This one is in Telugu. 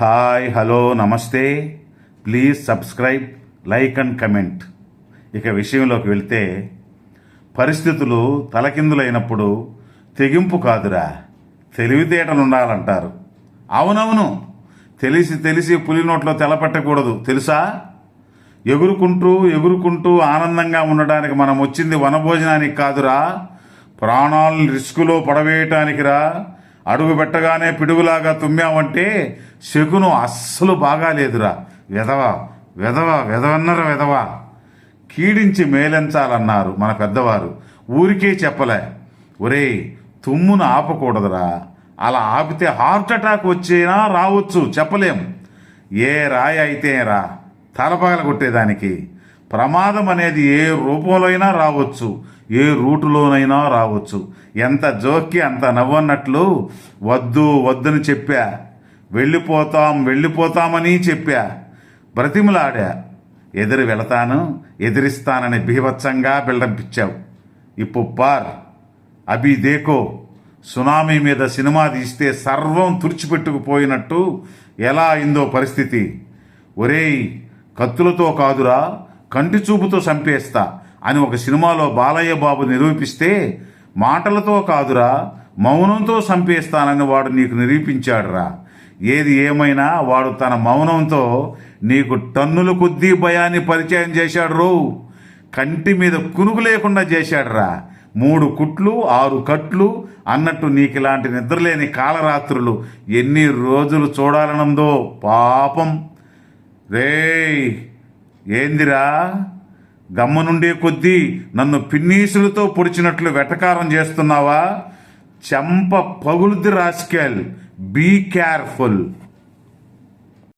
Hi hello namaste. Please subscribe like and comment. ఇక విషయంలోకి వెళ్తే పరిస్థితులు తలకిందులైనప్పుడు తెగింపు కాదురా. తెలివితేటలు ఉండాలంటారు అవునవును. తెలిసి తెలిసి పులి నోట్లో తెలపెట్టకూడదు తెలుసా? ఎగురుకుంటూ ఎగురుకుంటూ ఆనందంగా ఉండడానికి మనం వచ్చింది వనభోజనానికి కాదురా. ప్రాణాలను రిస్కులో పడవేయటానికిరా. అడుగు పెట్టగానే పిడుగులాగా తుమ్మామంటే శకును అస్సలు బాగాలేదురా. వెధవ వెధవ వెధవన్నర వెధవ. కీడించి మేలెంచాలన్నారు మన పెద్దవారు. ఊరికే చెప్పలే ఒరేయ్ తుమ్మును ఆపకూడదురా. అలా ఆపితే హార్ట్ అటాక్ వచ్చేనా రావచ్చు చెప్పలేం. ఏ రాయి అయితే రా తలపగల కొట్టేదానికి ప్రమాదం అనేది ఏ రూపంలో అయినా రావచ్చు ఏ రూటులోనైనా రావచ్చు. ఎంత జోక్కి అంత నవ్వన్నట్లు వద్దు వద్దని చెప్పా. వెళ్ళిపోతాం వెళ్ళిపోతామని చెప్పా. బ్రతిములాడా. ఎదురు వెళతాను ఎదిరిస్తానని బీభత్సంగా బిల్డంపించావు ఇప్పుడు పార్. అభి దేకో. సునామీ మీద సినిమా తీస్తే సర్వం తుడిచిపెట్టుకుపోయినట్టు ఎలా అయిందో పరిస్థితి. ఒరేయ్ కత్తులతో కాదురా. కంటి చూపుతో చంపేస్తా అని ఒక సినిమాలో బాలయ్య బాబు నిరూపిస్తే మాటలతో కాదురా మౌనంతో చంపేస్తానని వాడు నీకు నిరూపించాడురా. ఏది ఏమైనా వాడు తన మౌనంతో నీకు టన్నుల కొద్దీ భయాన్ని పరిచయం చేశాడు రో కంటి మీద కునుగు లేకుండా చేశాడురా. మూడు కుట్లు ఆరు కట్లు అన్నట్టు నీకు ఇలాంటి నిద్రలేని కాలరాత్రులు ఎన్ని రోజులు చూడాలనుందో పాపం. రేయ్ ఏందిరా? గమ్మనుండే కొద్దీ నన్ను పిన్నీసులతో పొడిచినట్లు వెటకారం చేస్తున్నావా? చెంప పగులుద్ది రాస్కెల్. Be careful.